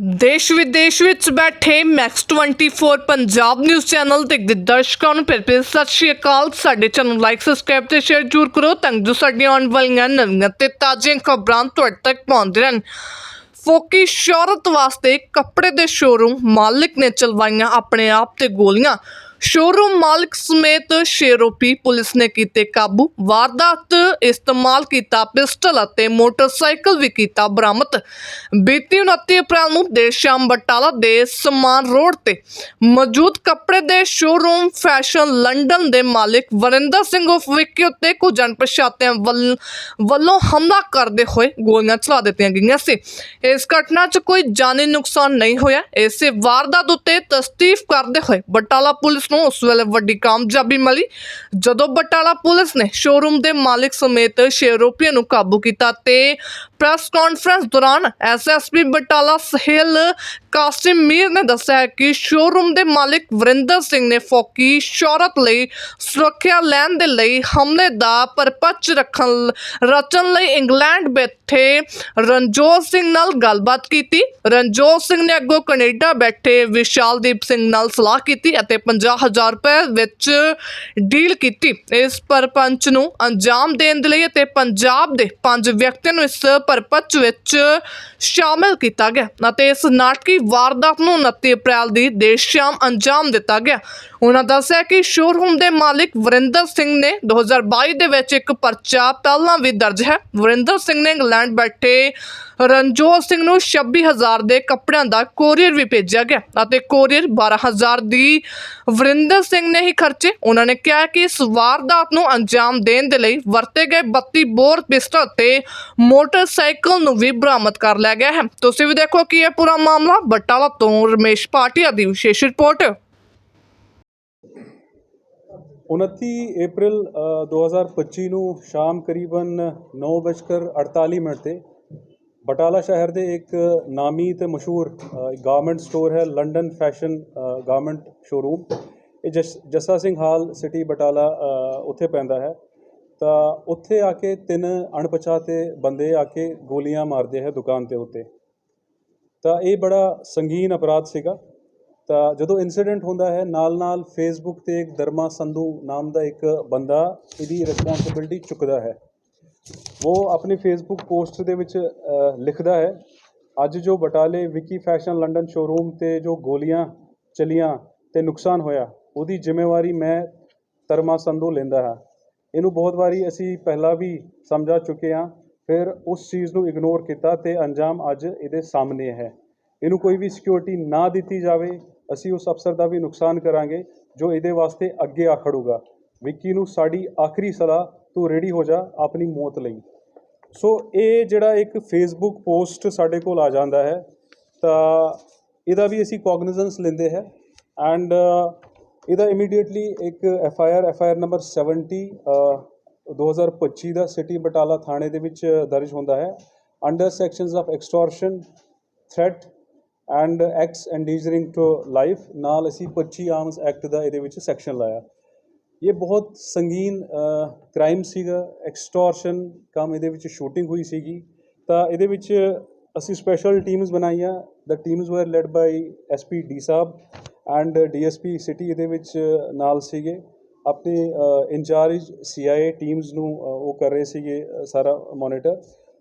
ਦੇਸ਼ ਵਿਦੇਸ਼ ਵਿੱਚ ਬੈਠੇ ਮੈਕਸ 24 ਪੰਜਾਬ ਨਿਊਜ਼ ਚੈਨਲ ਦੇ ਦਰਸ਼ਕਾਂ ਨੂੰ ਫਿਰ ਫਿਰ ਸਤਿ ਸ਼੍ਰੀ ਅਕਾਲ। ਸਾਡੇ ਚੈਨਲ ਲਾਈਕ ਸਬਸਕ੍ਰਾਈਬ ਤੇ ਸ਼ੇਅਰ ਜ਼ਰੂਰ ਕਰੋ ਤਾਂ ਜੋ ਸਾਡੀਆਂ ਆਉਣ ਵਾਲੀਆਂ ਨਵੀਆਂ ਤੇ ਤਾਜ਼ੀਆਂ ਖਬਰਾਂ ਤੁਹਾਡੇ ਤੱਕ ਪਹੁੰਚਦੇ ਰਹਿਣ। ਫੋਕੀ ਸ਼ੌਹਰਤ ਵਾਸਤੇ ਕੱਪੜੇ ਦੇ ਸ਼ੋਰੂਮ ਮਾਲਕ ਨੇ ਚਲਵਾਈਆਂ ਆਪਣੇ ਆਪ ਤੇ ਗੋਲੀਆਂ। ਸ਼ੋਰੂਮ ਮਾਲਕ ਸਮੇਤ ਛੇ ਆਰੋਪੀ ਪੁਲਿਸ ਨੇ ਕੀਤੇ ਕਾਬੂ। ਵਾਰਦਾਤ ਇਸਤੇਮਾਲ ਕੀਤਾ ਪਿਸਟਲ ਅਤੇ ਮੋਟਰਸਾਈਕਲ ਵੀ ਕੀਤਾ ਬਰਾਮਦ। ਬੀਤੀ 29 ਅਪ੍ਰੈਲ ਨੂੰ ਦੇਰ ਸ਼ਾਮ ਬਟਾਲਾ ਦੇ ਸਮਾਨ ਰੋਡ ਤੇ ਮੌਜੂਦ ਕੱਪੜੇ ਦੇ ਸ਼ੋਰੂਮ ਫੈਸ਼ਨ ਲੰਡਨ ਦੇ ਮਾਲਕ ਵਰਿੰਦਰ ਸਿੰਘ ਉਫ ਵਿੱਕੀ ਉੱਤੇ ਕੁਝ ਅਣਪਛਾਤਿਆਂ ਵੱਲ- ਵੱਲੋਂ ਹਮਲਾ ਕਰਦੇ ਹੋਏ ਗੋਲੀਆਂ ਚਲਾ ਦਿੱਤੀਆਂ ਗਈਆਂ ਸੀ। ਇਸ ਘਟਨਾ 'ਚ ਕੋਈ ਜਾਨੀ ਨੁਕਸਾਨ ਨਹੀਂ ਹੋਇਆ। ਇਸੇ ਵਾਰਦਾਤ ਉੱਤੇ ਤਸਦੀਕ ਕਰਦੇ ਹੋਏ ਬਟਾਲਾ ਪੁਲਿਸ ਨੂੰ, ਉਸ ਵੇਲੇ ਵੱਡੀ ਕਾਮਯਾਬੀ ਮਿਲੀ। ਜਦੋਂ ਬਟਾਲਾ ਪੁਲਿਸ ਨੇ ਸ਼ੋਰੂਮ ਦੇ ਮਾਲਕ ਸਮੇਤ ਸ਼ੇਰੋਪੀਆਂ ਨੂੰ ਕਾਬੂ ਕੀਤਾ ਤੇ ਪ੍ਰੈਸ ਕਾਨਫਰੰਸ ਦੌਰਾਨ ਐਸਐਸਪੀ ਬਟਾਲਾ ਸਹੇਲ ਕਾਸਿਮ ਮੀਰ ਨੇ ਦੱਸਿਆ ਹੈ ਕਿ ਸ਼ੋਰੂਮ ਦੇ ਮਾਲਕ ਵਰਿੰਦਰ ਸਿੰਘ ਨੇ ਫੋਕੀ ਸ਼ੌਹਰਤ ਲਈ ਸੁਰੱਖਿਆ ਲੈਣ ਦੇ ਲਈ ਹਮਲੇ ਦਾ ਪਰਪੱਚ ਰੱਖਣ ਰਚਣ ਲਈ ਇੰਗਲੈਂਡ ਬੈਠੇ ਰਣਜੋਤ ਸਿੰਘ ਨਾਲ ਗੱਲਬਾਤ ਕੀਤੀ। ਰਣਜੋਤ ਸਿੰਘ ਨੇ ਅੱਗੋਂ ਕੈਨੇਡਾ ਬੈਠੇ ਵਿਸ਼ਾਲਦੀਪ ਸਿੰਘ ਨਾਲ ਸਲਾਹ ਕੀਤੀ ਅਤੇ 50000 ਰੁਪਏ ਵਿੱਚ ਡੀਲ ਕੀਤੀ। ਇਸ ਪਰਪੰਚ ਨੂੰ ਅੰਜਾਮ ਦੇਣ ਦੇ ਲਈ ਅਤੇ ਪੰਜਾਬ ਦੇ ਪੰਜ ਵਿਅਕਤੀਆਂ ਨੂੰ ਇਸ ਪਰਪੰਚ ਵਿੱਚ ਸ਼ਾਮਿਲ ਕੀਤਾ ਗਿਆ ਅਤੇ ਇਸ ਨਾਟਕੀ ਵਾਰਦਾਤ ਨੂੰ 29 ਅਪ੍ਰੈਲ ਦੀ ਦੇਰ ਸ਼ਾਮ ਅੰਜਾਮ ਦਿੱਤਾ ਗਿਆ। ਉਹਨਾਂ ਦੱਸਿਆ ਕਿ ਸ਼ੋਰੂਮ ਦੇ ਮਾਲਕ ਵਰਿੰਦਰ ਸਿੰਘ ਨੇ 2022 ਦੇ ਵਿੱਚ ਇੱਕ ਪਰਚਾ ਪਹਿਲਾਂ ਵੀ ਦਰਜ ਹੈ। ਵਰਿੰਦਰ ਸਿੰਘ ਨੇ ਇੰਗਲੈਂਡ ਬੈਠੇ ਰਣਜੋਤ ਸਿੰਘ ਨੂੰ 26000 ਦੇ ਕੱਪੜਿਆਂ ਦਾ ਕੋਰੀਅਰ ਵੀ ਭੇਜਿਆ ਗਿਆ ਅਤੇ ਕੋਰੀਅਰ 12000 ਦੀ ਵਰਿੰਦਰ ਸਿੰਘ ਨੇ ਹੀ ਖਰਚੇ। ਉਹਨਾਂ ਨੇ ਕਿਹਾ ਕਿ ਇਸ ਵਾਰਦਾਤ ਨੂੰ ਅੰਜਾਮ ਦੇਣ ਦੇ ਲਈ ਵਰਤੇ ਗਏ 32 ਬੋਰ ਪਿਸਟਲ ਤੇ ਮੋਟਰਸਾਈਕਲ ਨੂੰ ਵੀ ਬਰਾਮਦ ਕਰ ਲਿਆ ਗਿਆ ਹੈ। ਤੁਸੀਂ ਵੀ ਦੇਖੋ ਕਿ ਇਹ ਪੂਰਾ ਮਾਮਲਾ, ਬਟਾਲਾ ਤੋਂ ਰਮੇਸ਼ ਪਾਟਿਆ ਦੀ ਵਿਸ਼ੇਸ਼ ਰਿਪੋਰਟ। 29 ਅਪ੍ਰੈਲ 2025 ਨੂੰ ਸ਼ਾਮ ਕਰੀਬਨ 9:48 ਮਿੰਟ ਤੇ ਬਟਾਲਾ ਸ਼ਹਿਰ ਦੇ ਇੱਕ ਨਾਮੀ ਤੇ ਮਸ਼ਹੂਰ ਗਾਰਮੈਂਟ ਸਟੋਰ ਹੈ ਲੰਡਨ ਫੈਸ਼ਨ ਗਾਰਮੈਂਟ ਸ਼ੋਰੂਮ ਇਹ ਜਸ- ਜੱਸਾ ਸਿੰਘ ਹਾਲ ਸਿਟੀ ਬਟਾਲਾ ਉੱਥੇ ਪੈਂਦਾ ਹੈ। ਤਾਂ ਉੱਥੇ ਆ ਕੇ ਤਿੰਨ ਅਣਪਛਾਤੇ ਬੰਦੇ ਆ ਕੇ ਗੋਲੀਆਂ ਮਾਰਦੇ ਹੈ ਦੁਕਾਨ ਦੇ ਉੱਤੇ। ਤਾਂ ਇਹ ਬੜਾ ਸੰਗੀਨ ਅਪਰਾਧ ਸੀਗਾ। ਤਾਂ ਜਦੋਂ ਇਨਸੀਡੈਂਟ ਹੁੰਦਾ ਹੈ ਨਾਲ ਨਾਲ ਫੇਸਬੁੱਕ ਤੇ ਇੱਕ ਦਰਮਾ ਸੰਧੂ ਨਾਮ ਦਾ ਇੱਕ ਬੰਦਾ ਇਹਦੀ ਰਿਸਪੌਂਸਿਬਿਲਟੀ ਚੁੱਕਦਾ ਹੈ। ਉਹ ਆਪਣੀ ਫੇਸਬੁੱਕ ਪੋਸਟ ਦੇ ਵਿੱਚ ਲਿਖਦਾ ਹੈ, ਅੱਜ ਜੋ ਬਟਾਲੇ ਵਿਕੀ ਫੈਸ਼ਨ ਲੰਡਨ ਸ਼ੋਰੂਮ ਤੇ ਜੋ ਗੋਲੀਆਂ ਚਲੀਆਂ ਤੇ ਨੁਕਸਾਨ ਹੋਇਆ, ਉਹਦੀ ਜ਼ਿੰਮੇਵਾਰੀ ਮੈਂ ਤਰਮਾ ਸੰਧੂ ਲੈਂਦਾ ਹਾਂ। ਇਹਨੂੰ ਬਹੁਤ ਵਾਰੀ ਅਸੀਂ ਪਹਿਲਾਂ ਵੀ ਸਮਝਾ ਚੁੱਕੇ ਹਾਂ, ਫਿਰ ਉਸ ਚੀਜ਼ ਨੂੰ ਇਗਨੋਰ ਕੀਤਾ ਤੇ ਅੰਜਾਮ ਅੱਜ ਇਹਦੇ ਸਾਹਮਣੇ ਹੈ। ਇਹਨੂੰ ਕੋਈ ਵੀ ਸਿਕਿਉਰਿਟੀ ਨਾ ਦਿੱਤੀ ਜਾਵੇ, ਅਸੀਂ ਉਸ ਅਫਸਰ ਦਾ ਵੀ ਨੁਕਸਾਨ ਕਰਾਂਗੇ, ਜੋ ਇਹਦੇ ਵਾਸਤੇ ਅੱਗੇ ਆ ਖੜੂਗਾ। ਵਿੱਕੀ ਨੂੰ ਸਾਡੀ ਆਖਰੀ ਸਲਾਹ, ਤੂੰ ਰੈਡੀ ਹੋ ਜਾ ਆਪਣੀ ਮੌਤ ਲਈ। ਸੋ ਇਹ ਜਿਹੜਾ ਇੱਕ ਫੇਸਬੁੱਕ ਪੋਸਟ ਸਾਡੇ ਕੋਲ ਆ ਜਾਂਦਾ ਹੈ, ਤਾਂ ਇਹਦਾ ਵੀ ਅਸੀਂ ਕੋਗਨੀਜ਼ੈਂਸ ਲੈਂਦੇ ਹੈ। ਐਂਡ ਇਹਦਾ ਇਮੀਡੀਏਟਲੀ ਇੱਕ F I R F I R number 70 ਅ, 2025 ਦਾ ਸਿਟੀ ਬਟਾਲਾ ਥਾਣੇ ਦੇ ਵਿੱਚ ਦਰਜ ਹੁੰਦਾ ਹੈ। Under sections of extortion threat and X endangering to life ਨਾਲ ਅਸੀਂ 25 ਆਰਮਸ ਐਕਟ ਦਾ ਇਹਦੇ ਵਿੱਚ ਸੈਕਸ਼ਨ ਲਾਇਆ। ਇਹ ਬਹੁਤ ਸੰਗੀਨ ਕ੍ਰਾਈਮ ਸੀਗਾ। ਐਕਸਟੋਰਸ਼ਨ ਕੰਮ ਇਹਦੇ ਵਿੱਚ ਸ਼ੂਟਿੰਗ ਹੋਈ ਸੀਗੀ। ਤਾਂ ਇਹਦੇ ਵਿੱਚ ਅਸੀਂ ਸਪੈਸ਼ਲ ਟੀਮਸ ਬਣਾਈਆਂ। The teams were led by SP D Sahib. And DSP city ਇਹਦੇ ਵਿੱਚ ਨਾਲ ਸੀਗੇ। ਆਪਣੇ ਇੰਚਾਰਜ ਸੀਆਈਏ ਟੀਮਸ ਨੂੰ ਉਹ ਕਰ ਰਹੇ ਸੀਗੇ ਸਾਰਾ ਮੋਨੀਟਰ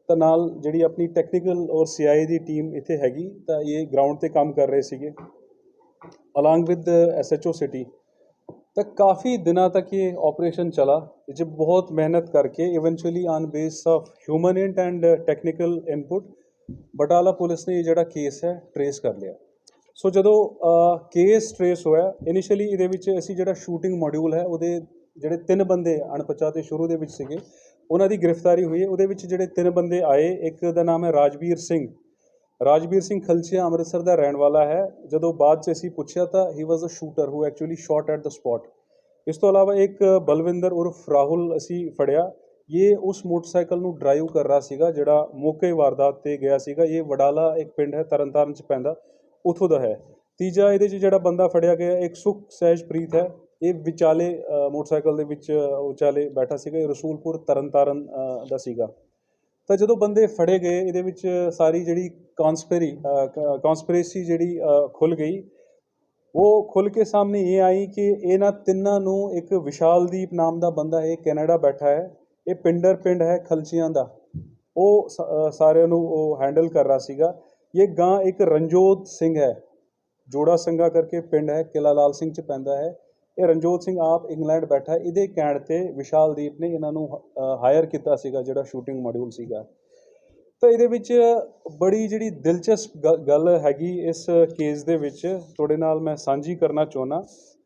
ਤਾਂ ਨਾਲ ਜਿਹੜੀ ਆਪਣੀ ਟੈਕਨੀਕਲ ਔਰ ਸੀਆਈਏ ਦੀ ਟੀਮ ਇੱਥੇ ਹੈਗੀ, ਤਾਂ ਇਹ ਗਰਾਊਂਡ ਤੇ ਕੰਮ ਕਰ ਰਹੇ ਸੀਗੇ। ਅਲੋਂਗ ਵਿਦ ਐਸਐਚਓ ਸਿਟੀ ਤਾਂ ਕਾਫੀ ਦਿਨਾਂ ਤੱਕ ਇਹ ਆਪਰੇਸ਼ਨ ਚਲਾ ਇਹ 'ਚ ਬਹੁਤ ਮਿਹਨਤ ਕਰਕੇ eventually on base of human int and technical input Batala police ਨੇ ਇਹ ਜਿਹੜਾ ਕੇਸ ਹੈ ਟਰੇਸ ਕਰ ਲਿਆ। ਸੋ ਜਦੋਂ ਕੇਸ ਟਰੇਸ ਹੋਇਆ ਇਨੀਸ਼ੀਅਲੀ ਇਹਦੇ ਵਿੱਚ ਅਸੀਂ ਜਿਹੜਾ ਸ਼ੂਟਿੰਗ ਮੋਡਿਊਲ ਹੈ, ਉਹਦੇ ਜਿਹੜੇ ਤਿੰਨ ਬੰਦੇ ਅਣਪਛਾਤੇ ਸ਼ੁਰੂ ਦੇ ਵਿੱਚ ਸੀਗੇ, ਉਹਨਾਂ ਦੀ ਗ੍ਰਿਫਤਾਰੀ ਹੋਈ ਉਹਦੇ ਵਿੱਚ ਜਿਹੜੇ ਤਿੰਨ ਬੰਦੇ ਆਏ, ਇੱਕ ਦਾ ਨਾਮ ਹੈ ਰਾਜਵੀਰ ਸਿੰਘ। ਰਾਜਵੀਰ ਸਿੰਘ ਖਲਚੀਆ ਅੰਮ੍ਰਿਤਸਰ ਦਾ ਰਹਿਣ ਵਾਲਾ ਹੈ। ਜਦੋਂ ਬਾਅਦ 'ਚ ਅਸੀਂ ਪੁੱਛਿਆ ਤਾਂ he was a shooter who actually shot at the spot ਇਸ ਤੋਂ ਇਲਾਵਾ ਇੱਕ ਬਲਵਿੰਦਰ ਉਰਫ ਰਾਹੁਲ ਅਸੀਂ ਫੜਿਆ। ਇਹ ਉਸ ਮੋਟਰਸਾਈਕਲ ਨੂੰ ਡਰਾਈਵ ਕਰ ਰਿਹਾ ਸੀਗਾ, ਜਿਹੜਾ ਮੌਕੇ ਵਾਰਦਾਤ ਤੇ ਗਿਆ ਸੀਗਾ। ਇਹ ਵਡਾਲਾ ਇੱਕ ਪਿੰਡ ਹੈ, ਤਰਨਤਾਰਨ 'ਚ ਪੈਂਦਾ। ਉਥੋਂ ਦਾ ਹੈ। ਤੀਜਾ ਇਹਦੇ 'ਚ ਜਿਹੜਾ ਬੰਦਾ ਫੜਿਆ ਗਿਆ ਇੱਕ ਸੁਖ ਸਹਿਜਪ੍ਰੀਤ ਹੈ। ਇਹ ਵਿਚਾਲੇ ਮੋਟਰਸਾਈਕਲ ਦੇ ਵਿੱਚ ਅ, ਵਿਚਾਲੇ ਬੈਠਾ ਸੀਗਾ ਇਹ ਰਸੂਲਪੁਰ ਤਰਨਤਾਰਨ ਦਾ ਸੀਗਾ। ਤਾਂ ਜਦੋਂ ਬੰਦੇ ਫੜੇ ਗਏ ਇਹਦੇ ਵਿੱਚ ਸਾਰੀ ਜਿਹੜੀ ਕਨਸਪੀਰੀ ਕਨਸਪੀਰੇਸੀ ਜਿਹੜੀ ਅ, ਖੁੱਲ ਗਈ। ਉਹ ਖੁੱਲ ਕੇ ਸਾਹਮਣੇ ਇਹ ਆਈ ਕਿ ਇਹਨਾਂ ਤਿੰਨਾਂ ਨੂੰ ਇੱਕ ਵਿਸ਼ਾਲਦੀਪ ਨਾਮ ਦਾ ਬੰਦਾ ਇਹ ਕੈਨੇਡਾ ਬੈਠਾ ਹੈ। ਇਹ ਪਿੰਡਰ ਪਿੰਡ ਹੈ ਖਲਚੀਆਂ ਦਾ। ਉਹ ਸ- ਸਾਰਿਆਂ ਨੂੰ ਉਹ ਹੈਂਡਲ ਕਰ ਰਿਹਾ ਸੀਗਾ। ਇਹ ਗਾਂ ਇੱਕ ਰਣਜੋਤ ਸਿੰਘ ਹੈ। ਜੋੜਾ ਸਿੰਘਾ ਕਰਕੇ ਪਿੰਡ ਹੈ ਕਿਲਾ ਲਾਲ ਸਿੰਘ ਚ ਪੈਂਦਾ ਹੈ। ਇਹ ਰਣਜੋਤ ਸਿੰਘ ਆਪ ਇੰਗਲੈਂਡ ਬੈਠਾ ਇਹਦੇ ਕਹਿਣ ਤੇ ਵਿਸ਼ਾਲਦੀਪ ਨੇ ਇਹਨਾਂ ਨੂੰ ਹਾਇਰ ਕੀਤਾ ਸੀਗਾ, ਜਿਹੜਾ ਸ਼ੂਟਿੰਗ ਮੋਡਿਊਲ ਸੀਗਾ। ਤਾਂ ਇਹਦੇ ਵਿੱਚ ਬੜੀ ਜਿਹੜੀ ਦਿਲਚਸਪ ਗ- ਗੱਲ ਹੈਗੀ ਇਸ ਕੇਸ ਦੇ ਵਿੱਚ। ਤੁਹਾਡੇ ਨਾਲ ਮੈਂ ਸਾਂਝੀ ਕਰਨਾ ਚਾਹੁੰਦਾ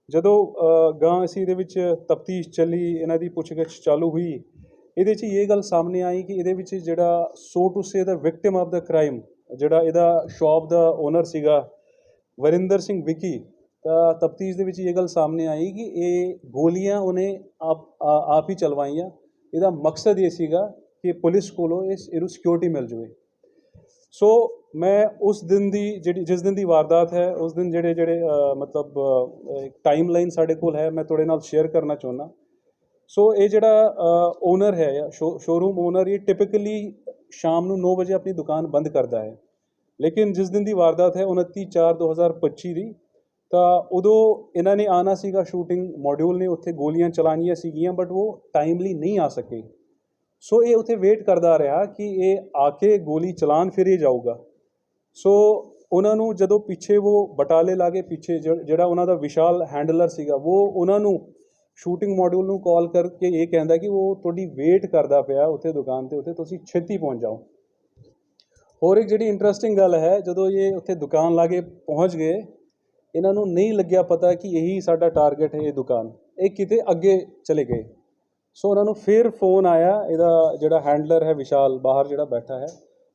ਜਦੋਂ ਗਾਂ ਅਸੀਂ ਇਹਦੇ ਵਿੱਚ ਤਫਤੀਸ਼ ਚੱਲੀ, ਇਹਨਾਂ ਦੀ ਪੁੱਛਗਿੱਛ ਚਾਲੂ ਹੋਈ, ਇਹਦੇ 'ਚ ਇਹ ਗੱਲ ਸਾਹਮਣੇ ਆਈ ਕਿ ਇਹਦੇ ਵਿੱਚ ਜਿਹੜਾ so to say the victim of the crime ਜਿਹੜਾ ਇਹਦਾ ਸ਼ਾਪ ਦਾ ਓਨਰ ਸੀਗਾ ਵਰਿੰਦਰ ਸਿੰਘ ਵਿਕੀ, ਤਾਂ ਤਫਤੀਸ਼ ਦੇ ਵਿੱਚ ਇਹ ਗੱਲ ਸਾਹਮਣੇ ਆਈ ਕਿ ਇਹ ਗੋਲੀਆਂ ਉਹਨੇ ਆਪ, ਆ- ਆਪ ਹੀ ਚਲਵਾਈਆਂ। ਇਹਦਾ ਮਕਸਦ ਇਹ ਸੀਗਾ ਕਿ ਪੁਲਿਸ ਕੋਲੋਂ ਇਸ, ਇਹਨੂੰ ਸਿਕਿਉਰਿਟੀ ਮਿਲ ਜਾਵੇ। ਸੋ ਮੈਂ ਉਸ ਦਿਨ ਦੀ ਜਿਹੜੀ, ਜਿਸ ਦਿਨ ਦੀ ਵਾਰਦਾਤ ਹੈ, ਉਸ ਦਿਨ ਜਿਹੜੇ ਜਿਹੜੇ ਮਤਲਬ ਟਾਈਮ ਲਾਈਨ ਸਾਡੇ ਕੋਲ ਹੈ, ਮੈਂ ਤੁਹਾਡੇ ਨਾਲ ਸ਼ੇਅਰ ਕਰਨਾ ਚਾਹੁੰਦਾ। ਸੋ ਇਹ ਜਿਹੜਾ ਓਨਰ ਹੈ ਜਾਂ ਸ਼ੋਰੂਮ ਓਨਰ ਇਹ ਟਿਪੀਕਲੀ ਸ਼ਾਮ ਨੂੰ 9 ਵਜੇ ਆਪਣੀ ਦੁਕਾਨ ਬੰਦ ਕਰਦਾ ਹੈ। ਲੇਕਿਨ ਜਿਸ ਦਿਨ ਦੀ ਵਾਰਦਾਤ ਹੈ 29 4 2025 ਦੀ, ਤਾਂ ਉਦੋਂ ਇਹਨਾਂ ਨੇ ਆਣਾ ਸੀਗਾ ਸ਼ੂਟਿੰਗ ਮੋਡਿਊਲ ਨੇ, ਉੱਥੇ ਗੋਲੀਆਂ ਚਲਾਉਣੀਆਂ ਸੀਗੀਆਂ ਬਟ ਉਹ ਟਾਈਮਲੀ ਨਹੀਂ ਆ ਸਕੇ। ਸੋ ਇਹ ਉੱਥੇ ਵੇਟ ਕਰਦਾ ਰਿਹਾ ਕਿ ਇਹ ਆ ਕੇ ਗੋਲੀ ਚਲਾਣ ਫਿਰ ਇਹ ਜਾਊਗਾ। ਸੋ ਉਹਨਾਂ ਨੂੰ ਜਦੋਂ ਪਿੱਛੇ ਉਹ ਬਟਾਲੇ ਲਾਗੇ ਪਿੱਛੇ ਜਿਹ- ਜਿਹੜਾ ਉਹਨਾਂ ਦਾ ਵਿਸ਼ਾਲ ਹੈਂਡਲਰ ਸੀਗਾ, ਉਹ ਉਹਨਾਂ ਨੂੰ ਸ਼ੂਟਿੰਗ ਮੋਡਿਊਲ ਨੂੰ ਕਾਲ ਕਰਕੇ ਇਹ ਕਹਿੰਦਾ ਕਿ ਉਹ ਤੁਹਾਡੀ ਵੇਟ ਕਰਦਾ ਪਿਆ ਉੱਥੇ ਦੁਕਾਨ ਤੇ, ਉੱਥੇ ਤੁਸੀਂ ਛੇਤੀ ਪਹੁੰਚ ਜਾਓ। ਹੋਰ ਇੱਕ ਜਿਹੜੀ ਇੰਟਰਸਟਿੰਗ ਗੱਲ ਹੈ ਜਦੋਂ ਇਹ ਉੱਥੇ ਦੁਕਾਨ ਲਾਗੇ ਪਹੁੰਚ ਗਏ ਇਹਨਾਂ ਨੂੰ ਨਹੀਂ ਲੱਗਿਆ ਪਤਾ ਕਿ ਇਹੀ ਸਾਡਾ ਟਾਰਗੇਟ ਹੈ ਇਹ ਦੁਕਾਨ ਇਹ ਕਿਤੇ ਅੱਗੇ ਚਲੇ ਗਏ ਸੋ ਉਹਨਾਂ ਨੂੰ ਫਿਰ ਫੋਨ ਆਇਆ ਇਹਦਾ ਜਿਹੜਾ ਹੈਂਡਲਰ ਹੈ ਵਿਸ਼ਾਲ ਬਾਹਰ ਜਿਹੜਾ ਬੈਠਾ ਹੈ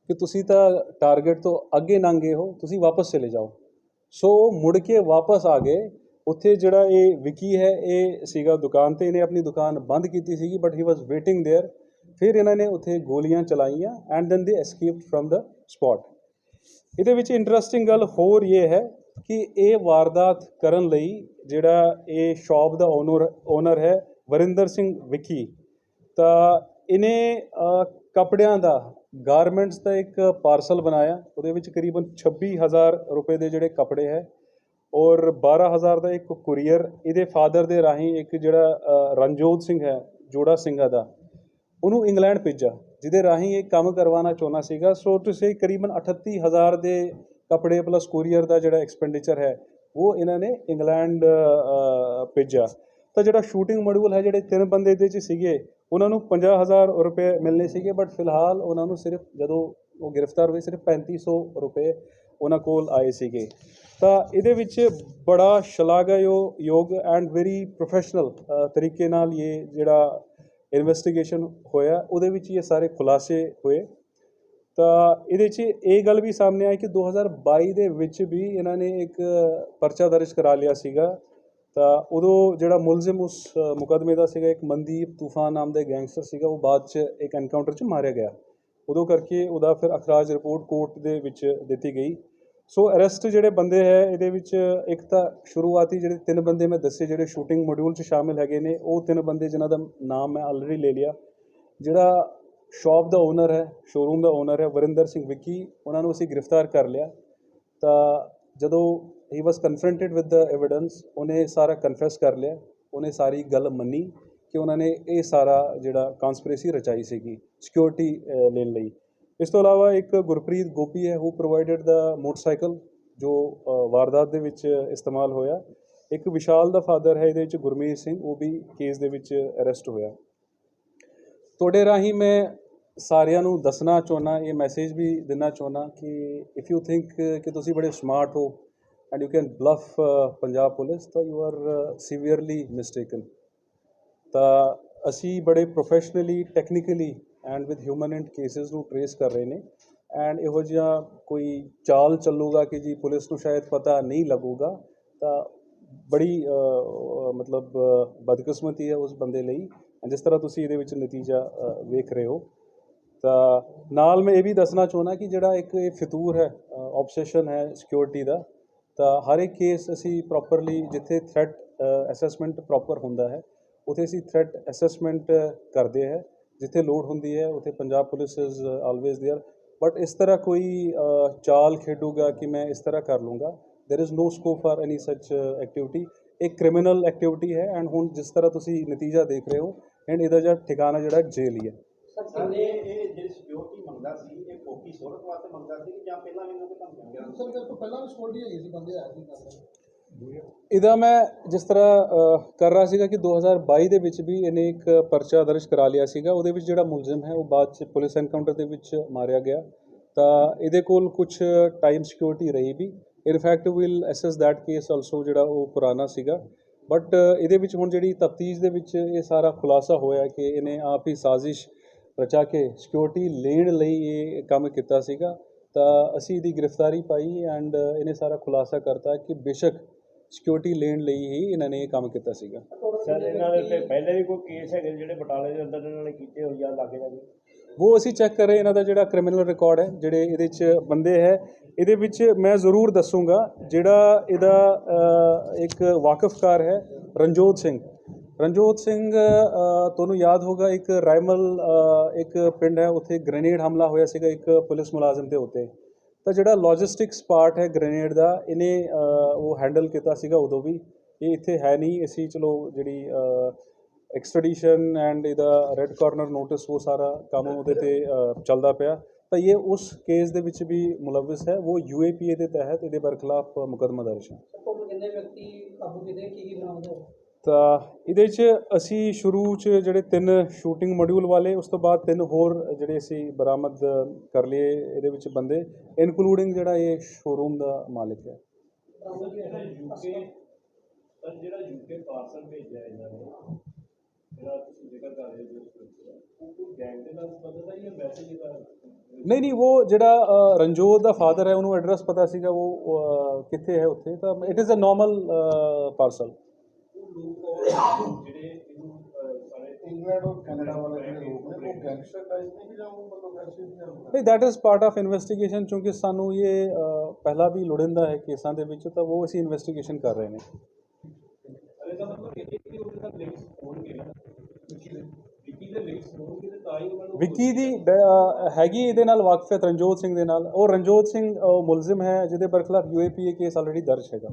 ਕਿ ਤੁਸੀਂ ਤਾਂ ਟਾਰਗੇਟ ਤੋਂ ਅੱਗੇ ਲੰਘ ਗਏ ਹੋ ਤੁਸੀਂ ਵਾਪਸ ਚਲੇ ਜਾਓ ਸੋ ਉਹ ਮੁੜ ਕੇ ਵਾਪਸ ਆ ਗਏ ਉੱਥੇ ਜਿਹੜਾ ਇਹ ਵਿਕੀ ਹੈ ਇਹ ਸੀਗਾ ਦੁਕਾਨ ਤੇ ਇਹਨੇ ਆਪਣੀ ਦੁਕਾਨ ਬੰਦ ਕੀਤੀ ਸੀਗੀ but he was waiting there ਫਿਰ ਇਹਨਾਂ ਨੇ ਉੱਥੇ ਗੋਲੀਆਂ ਚਲਾਈਆਂ ਐਂਡ ਦੈਨ ਦੇ ਐਸਕੇਪਡ ਫਰਮ ਦਾ ਸਪੌਟ ਇਹਦੇ ਵਿੱਚ ਇੰਟਰਸਟਿੰਗ ਗੱਲ ਹੋਰ ਇਹ ਹੈ ਕਿ ਇਹ ਵਾਰਦਾਤ ਕਰਨ ਲਈ ਜਿਹੜਾ ਇਹ ਸ਼ਾਪ ਦਾ ਓਨਰ ਓਨਰ ਹੈ ਵਰਿੰਦਰ ਸਿੰਘ ਵਿਕੀ ਤਾਂ ਇਹਨੇ ਕੱਪੜਿਆਂ ਦਾ ਗਾਰਮੈਂਟਸ ਦਾ ਇੱਕ ਪਾਰਸਲ ਬਣਾਇਆ, ਉਹਦੇ ਵਿੱਚ ਕਰੀਬਨ 26000 ਰੁਪਏ ਦੇ ਜਿਹੜੇ ਕੱਪੜੇ ਹੈ ਔਰ 12000 ਦਾ ਇੱਕ ਕੁਰੀਅਰ ਇਹਦੇ ਫਾਦਰ ਦੇ ਰਾਹੀਂ ਇੱਕ ਜਿਹੜਾ ਰਣਜੋਤ ਸਿੰਘ ਹੈ, ਜੋੜਾ ਸਿੰਘਾ ਦਾ, ਉਹਨੂੰ ਇੰਗਲੈਂਡ ਭੇਜਿਆ। ਜਿਹਦੇ ਰਾਹੀਂ ਇਹ ਕੰਮ ਕਰਵਾਉਣਾ ਚਾਹੁੰਦਾ ਸੀਗਾ। ਸੋ ਤੁਸੀਂ ਕਰੀਬਨ 38000 ਦੇ ਕੱਪੜੇ ਪਲੱਸ ਕੁਰੀਅਰ ਦਾ ਜਿਹੜਾ ਐਕਸਪੈਂਡੀਚਰ ਹੈ, ਉਹ ਇਹਨਾਂ ਨੇ ਇੰਗਲੈਂਡ ਭੇਜਿਆ। ਤਾਂ ਜਿਹੜਾ ਸ਼ੂਟਿੰਗ ਮੋਡਿਊਲ ਹੈ, ਜਿਹੜੇ ਤਿੰਨ ਬੰਦੇ ਦੇ 'ਚ ਸੀਗੇ, ਉਹਨਾਂ ਨੂੰ 50000 ਰੁਪਏ ਮਿਲਨੇ ਸੀਗੇ ਬਟ ਫਿਲਹਾਲ ਉਹਨਾਂ ਨੂੰ ਸਿਰਫ ਜਦੋਂ ਉਹ ਗ੍ਰਿਫਤਾਰ ਹੋਏ, ਸਿਰਫ 3500 ਰੁਪਏ ਉਹਨਾਂ ਕੋਲ ਆਏ ਸੀਗੇ। ਤਾਂ ਇਹਦੇ ਵਿੱਚ ਬੜਾ ਸ਼ਲਾਘਾਯੋਗ, ਯੋਗ ਐਂਡ ਵੈਰੀ ਪ੍ਰੋਫੈਸ਼ਨਲ ਤਰੀਕੇ ਨਾਲ ਇਹ ਜਿਹੜਾ ਇਨਵੈਸਟੀਗੇਸ਼ਨ ਹੋਇਆ ਉਹਦੇ ਵਿੱਚ ਇਹ ਸਾਰੇ ਖੁਲਾਸੇ ਹੋਏ। ਤਾਂ ਇਹਦੇ 'ਚ ਇਹ ਗੱਲ ਵੀ ਸਾਹਮਣੇ ਆਈ ਕਿ 2022 ਦੇ ਵਿੱਚ ਵੀ ਇਹਨਾਂ ਨੇ ਇੱਕ ਪਰਚਾ ਦਰਜ ਕਰਾ ਲਿਆ ਸੀਗਾ। ਤਾਂ ਉਦੋਂ ਜਿਹੜਾ ਮੁਲਜ਼ਮ ਉਸ ਅ, ਮੁਕੱਦਮੇ ਦਾ ਸੀਗਾ ਇੱਕ ਮਨਦੀਪ ਤੂਫਾਨ ਨਾਮ ਦਾ ਗੈਂਗਸਟਰ ਸੀਗਾ ਉਹ ਬਾਅਦ 'ਚ ਇੱਕ ਐਨਕਾਊਂਟਰ 'ਚ ਮਾਰਿਆ ਗਿਆ। ਉਦੋਂ ਕਰਕੇ ਉਹਦਾ ਫਿਰ ਅਖਰਾਜ ਰਿਪੋਰਟ ਕੋਰਟ ਦੇ ਵਿੱਚ ਦਿੱਤੀ ਗਈ। ਸੋ ਅਰੈਸਟ ਜਿਹੜੇ ਬੰਦੇ ਹੈ, ਇਹਦੇ ਵਿੱਚ ਇੱਕ ਤਾਂ ਸ਼ੁਰੂਆਤੀ ਜਿਹੜੇ ਤਿੰਨ ਬੰਦੇ ਮੈਂ ਦੱਸੇ, ਜਿਹੜੇ ਸ਼ੂਟਿੰਗ ਮੋਡਿਊਲ 'ਚ ਸ਼ਾਮਿਲ ਹੈਗੇ ਨੇ, ਉਹ ਤਿੰਨ ਬੰਦੇ ਜਿਨ੍ਹਾਂ ਦਾ ਨਾਮ ਮੈਂ ਆਲਰੇਡੀ ਲੈ ਲਿਆ। ਜਿਹੜਾ ਸ਼ਾਪ ਦਾ ਓਨਰ ਹੈ ਸ਼ੋਰੂਮ ਦਾ ਓਨਰ ਹੈ, ਵਰਿੰਦਰ ਸਿੰਘ ਵਿੱਕੀ, ਉਹਨਾਂ ਨੂੰ ਅਸੀਂ ਗ੍ਰਿਫਤਾਰ ਕਰ ਲਿਆ। ਤਾਂ ਜਦੋਂ ਹੀ ਵਾਸ ਕਨਫਰੰਟਡ ਵਿਦ ਦਾ ਐਵੀਡੈਂਸ ਉਹਨੇ ਸਾਰਾ ਕਨਫੈਸ ਕਰ ਲਿਆ। ਉਹਨੇ ਸਾਰੀ ਗੱਲ ਮੰਨੀ ਕਿ ਉਹਨਾਂ ਨੇ ਇਹ ਸਾਰਾ ਜਿਹੜਾ ਕਨਸਪੀਰੇਸੀ ਰਚਾਈ ਸੀਗੀ ਸਿਕਿਉਰਿਟੀ ਲੈਣ ਲਈ। ਇਸ ਤੋਂ ਇਲਾਵਾ ਇੱਕ ਗੁਰਪ੍ਰੀਤ ਗੋਪੀ ਹੈ ਹੂ ਪ੍ਰੋਵਾਈਡਡ ਦਾ ਮੋਟਰਸਾਈਕਲ ਜੋ ਵਾਰਦਾਤ ਦੇ ਵਿੱਚ ਇਸਤੇਮਾਲ ਹੋਇਆ। ਇੱਕ ਵਿਸ਼ਾਲ ਦਾ ਫਾਦਰ ਹੈ, ਇਹਦੇ ਵਿੱਚ ਗੁਰਮੀਤ ਸਿੰਘ, ਉਹ ਵੀ ਕੇਸ ਦੇ ਵਿੱਚ ਅਰੈਸਟ ਹੋਇਆ। ਤੁਹਾਡੇ ਰਾਹੀਂ ਮੈਂ ਸਾਰਿਆਂ ਨੂੰ ਦੱਸਣਾ ਚਾਹੁੰਦਾ ਇਹ ਮੈਸੇਜ ਵੀ ਦੇਣਾ ਚਾਹੁੰਦਾ ਕਿ ਇਫ ਯੂ ਥਿੰਕ ਕਿ ਤੁਸੀਂ ਬੜੇ ਸਮਾਰਟ ਹੋ and you can bluff Punjab police, ਤਾਂ ਯੂ ਆਰ ਸੀਵੀਅਰਲੀ ਮਿਸਟੇਕਨ ਤਾਂ ਅਸੀਂ ਬੜੇ professionally technically and with human and cases ਨੂੰ ਟਰੇਸ ਕਰ ਰਹੇ ਨੇ। ਐਂਡ ਇਹੋ ਜਿਹਾ ਕੋਈ ਚਾਲ ਚੱਲੂਗਾ ਕਿ ਜੀ ਪੁਲਿਸ ਨੂੰ ਸ਼ਾਇਦ ਪਤਾ ਨਹੀਂ ਲੱਗੂਗਾ, ਤਾਂ ਬੜੀ ਮਤਲਬ ਬਦਕਿਸਮਤੀ ਹੈ ਉਸ ਬੰਦੇ ਲਈ। ਜਿਸ ਤਰ੍ਹਾਂ ਤੁਸੀਂ ਇਹਦੇ ਵਿੱਚ ਨਤੀਜਾ ਵੇਖ ਰਹੇ ਹੋ, ਤਾਂ ਨਾਲ ਮੈਂ ਇਹ ਵੀ ਦੱਸਣਾ ਚਾਹੁੰਦਾ ਕਿ ਜਿਹੜਾ ਇੱਕ ਇਹ ਫਿਤੂਰ ਹੈ ਆਬਸੈਸ਼ਨ ਹੈ ਸਿਕਿਉਰਿਟੀ ਦਾ, ਤਾਂ ਹਰ ਇੱਕ ਕੇਸ ਅਸੀਂ ਪ੍ਰੋਪਰਲੀ ਜਿੱਥੇ ਥ੍ਰੈਟ ਅਸੈਸਮੈਂਟ ਪ੍ਰੋਪਰ ਹੁੰਦਾ ਹੈ, ਉਥੇ ਅਸੀਂ ਥ੍ਰੈਟ ਅਸੈਸਮੈਂਟ ਕਰਦੇ ਹੈ। ਜਿੱਥੇ ਲੋੜ ਹੁੰਦੀ ਹੈ ਉੱਥੇ Punjab police is always there but ਇਸ ਤਰ੍ਹਾਂ ਕੋਈ ਅ, ਚਾਲ ਖੇਡੂਗਾ ਕਿ ਮੈਂ ਇਸ ਤਰ੍ਹਾਂ ਕਰ ਲੂੰਗਾ there is no scope for any such activity ਇੱਕ ਕ੍ਰਿਮੀਨਲ ਐਕਟੀਵਿਟੀ ਹੈ ਐਂਡ ਹੁਣ ਜਿਸ ਤਰ੍ਹਾਂ ਤੁਸੀਂ ਨਤੀਜਾ ਦੇਖ ਰਹੇ ਹੋ ਐਂਡ ਇਹਦਾ ਜਿਹੜਾ ਠਿਕਾਣਾ ਜਿਹੜਾ ਜੇਲ੍ਹ ਹੀ ਹੈ ਸਰ ਇਹ ਇਹ ਜਿਹੜੀ ਸਿਕਿਉਰਿਟੀ ਮੰਗਦਾ ਸੀ ਇਹ ਕੋਕੀ ਸੋਰਟ ਵਾਸਤੇ ਮੰਗਦਾ ਸੀ ਕਿ ਜਾਂ ਪਹਿਲਾਂ ਵੀ ਇਹਨਾਂ ਦੇ ਧਮਕੀਆਂ ਗਿਆ ਸਰ ਮੇਰੇ ਤੋਂ ਪਹਿਲਾਂ ਵੀ ਸਕਿਉਰਟੀ ਹੈਗੀ ਸੀ ਬੰਦੇ ਆਏ ਸੀ ਕਰਦੇ ਇਹਦਾ ਮੈਂ ਜਿਸ ਤਰ੍ਹਾਂ ਕਰ ਰਿਹਾ ਸੀਗਾ ਕਿ 2022 ਦੇ ਵਿੱਚ ਵੀ ਇਹਨੇ ਇੱਕ ਪਰਚਾ ਦਰਜ ਕਰਾ ਲਿਆ ਸੀਗਾ। ਉਹਦੇ ਵਿੱਚ ਜਿਹੜਾ ਮੁਲਜ਼ਮ ਹੈ, ਉਹ ਬਾਅਦ ਚ ਪੁਲਿਸ ਐਨਕਾਊਂਟਰ ਦੇ ਵਿੱਚ ਮਾਰਿਆ ਗਿਆ। ਤਾਂ ਇਹਦੇ ਕੋਲ ਕੁਝ ਟਾਈਮ ਸਿਕਿਉਰਿਟੀ ਰਹੀ ਵੀ। In fact will assess that case also ਜਿਹੜਾ ਉਹ ਪੁਰਾਣਾ ਸੀਗਾ। ਬਟ ਇਹਦੇ ਵਿੱਚ ਹੁਣ ਜਿਹੜੀ ਤਫਤੀਸ਼ ਦੇ ਵਿੱਚ ਇਹ ਸਾਰਾ ਖੁਲਾਸਾ ਹੋਇਆ ਕਿ ਇਹਨੇ ਆਪ ਹੀ ਸਾਜ਼ਿਸ਼ ਰਚਾ ਕੇ ਸਿਕਿਉਰਿਟੀ ਲੈਣ ਲਈ ਇਹ ਕੰਮ ਕੀਤਾ ਸੀਗਾ। ਤਾਂ ਅਸੀਂ ਇਹਦੀ ਗ੍ਰਿਫਤਾਰੀ ਪਾਈ ਐਂਡ ਇਹਨੇ ਸਾਰਾ ਖੁਲਾਸਾ ਕਰਤਾ ਕਿ ਬੇਸ਼ੱਕ ਸਿਕਿਉਰਿਟੀ ਲੈਣ ਲਈ ਹੀ ਇਹਨਾਂ ਨੇ ਇਹ ਕੰਮ ਕੀਤਾ ਸੀਗਾ। ਸਰ ਇਹਨਾਂ ਦੇ ਉੱਤੇ ਪਹਿਲੇ ਵੀ ਕੋਈ ਕੇਸ ਹੈਗੇ ਜਿਹੜੇ ਬਟਾਲੇ ਦੇ ਅੰਦਰ ਇਹਨਾਂ ਨੇ ਕੀਤੇ ਹੋਏ ਜਾਂ ਲਾਗੇ ਜਾ ਕੇ ਉਹ ਅਸੀਂ ਚੈੱਕ ਕਰ ਰਹੇ ਇਹਨਾਂ ਦਾ ਜਿਹੜਾ ਕ੍ਰਿਮੀਨਲ ਰਿਕਾਰਡ ਹੈ ਜਿਹੜੇ ਇਹਦੇ 'ਚ ਬੰਦੇ ਹੈ ਇਹਦੇ ਵਿੱਚ ਮੈਂ ਜ਼ਰੂਰ ਦੱਸੂਗਾ ਜਿਹੜਾ ਇਹਦਾ ਇੱਕ ਵਾਕਫਕਾਰ ਹੈ ਰਣਜੋਤ ਸਿੰਘ। ਰਣਜੋਤ ਸਿੰਘ ਤੁਹਾਨੂੰ ਯਾਦ ਹੋਗਾ ਇੱਕ ਰਾਇਮਲ ਇੱਕ ਪਿੰਡ ਹੈ ਉੱਥੇ ਗ੍ਰੇਨੇਡ ਹਮਲਾ ਹੋਇਆ ਸੀਗਾ ਇੱਕ ਪੁਲਿਸ ਮੁਲਾਜ਼ਮ ਦੇ ਉੱਤੇ। ਤਾਂ ਜਿਹੜਾ ਲੌਜਿਸਟਿਕਸ ਪਾਰਟ ਹੈ ਗ੍ਰੇਨੇਡ ਦਾ, ਇਹਨੇ ਉਹ ਹੈਂਡਲ ਕੀਤਾ ਸੀਗਾ ਉਦੋਂ ਵੀ। ਇਹ ਇੱਥੇ ਹੈ ਨਹੀਂ, ਅਸੀਂ ਚਲੋ ਜਿਹੜੀ ਐਕਸਟ੍ਰੈਡੀਸ਼ਨ ਐਂਡ ਇਹਦਾ ਰੈੱਡ ਕਾਰਨਰ ਨੋਟਿਸ ਉਹ ਸਾਰਾ ਕੰਮ ਉਹਦੇ ਤੇ ਚੱਲਦਾ ਪਿਆ। ਤਾਂ ਇਹ ਉਸ ਕੇਸ ਦੇ ਵਿੱਚ ਵੀ ਮੁਲਵਿਸ ਹੈ, ਉਹ ਯੂਏਪੀਏ ਦੇ ਤਹਿਤ ਇਹਦੇ ਬਰਖਲਾਫ ਮੁਕੱਦਮਾ ਦਰਜ ਹੈ। ਕਿੰਨੇ ਵਿਅਕਤੀ ਕਾਬੂ ਕੀਤੇ ਕੀ ਕੀ ਬਰਾਮਦ ਹੋਇਆ ਤਾਂ ਇਹਦੇ 'ਚ ਅਸੀਂ ਸ਼ੁਰੂ 'ਚ ਜਿਹੜੇ ਤਿੰਨ ਸ਼ੂਟਿੰਗ ਮੋਡਿਊਲ ਵਾਲੇ, ਉਸ ਤੋਂ ਬਾਅਦ ਤਿੰਨ ਹੋਰ ਜਿਹੜੇ ਅਸੀਂ ਬਰਾਮਦ ਕਰ ਲਏ ਇਹਦੇ ਵਿੱਚ ਬੰਦੇ ਇਨਕਲੂਡਿੰਗ ਜਿਹੜਾ ਇਹ ਸ਼ੋਰੂਮ ਦਾ ਮਾਲਿਕ ਹੈ। ਜਿਹੜਾ ਯੂਕੇ ਪਾਰਸਲ ਭੇਜਿਆ ਇਹਨਾਂ ਨੇ ਜਿਹੜਾ ਤੁਸੀਂ ਜ਼ਿਕਰ ਕਰ ਰਹੇ ਹੋ ਉਹ ਕੋਈ ਗੈਂਗ ਦੇ ਨਾਲ ਸੰਬੰਧਿਤ ਹੈ ਜਾਂ ਵੈਸੇ ਦਾ ਨਹੀਂ ਨਹੀਂ, ਉਹ ਜਿਹੜਾ ਰਣਜੋਤ ਦਾ ਫਾਦਰ ਹੈ, ਉਹਨੂੰ ਐਡਰੈਸ ਪਤਾ ਸੀਗਾ, ਉਹ ਕਿੱਥੇ ਹੈ ਉੱਥੇ, ਤਾਂ it is a normal parcel ਜਿਹੜੇ ਇਹਨੂੰ ਸਾਰੇ ਇੰਗਲੈਂਡ ਔਰ ਕੈਨੇਡਾ ਵਾਲੇ ਜਿਹੜੇ ਲੋਕ ਨੇ ਉਹ ਗੈਂਗਸਟਰ ਟਾਈਪ ਨੇ ਜਾਂ ਉਹ ਮਤਲਬ ਵੈਸੇ ਹੀ ਨੇ? ਨਹੀਂ that is part of investigation ਕਿਉਂਕਿ ਸਾਨੂੰ ਇਹ ਪਹਿਲਾਂ ਵੀ ਲੋੜਿੰਦਾ ਹੈ ਕੇਸਾਂ ਦੇ ਵਿੱਚ, ਤਾਂ ਉਹ ਅਸੀਂ ਇਨਵੈਸਟੀਗੇਸ਼ਨ ਕਰ ਰਹੇ ਨੇ ਵਿਕੀ ਦੀ ਹੈਗੀ ਇਹਦੇ ਨਾਲ ਵਾਕਫੀਅਤ ਰਣਜੋਤ ਸਿੰਘ ਦੇ ਨਾਲ ਉਹ ਰਣਜੋਤ ਸਿੰਘ ਮੁਲਜ਼ਮ ਹੈ, ਜਿਹਦੇ ਬਰਖਲਾਫ ਯੂਏਪੀਏ ਕੇਸ ਆਲਰੇਡੀ ਦਰਜ ਹੈਗਾ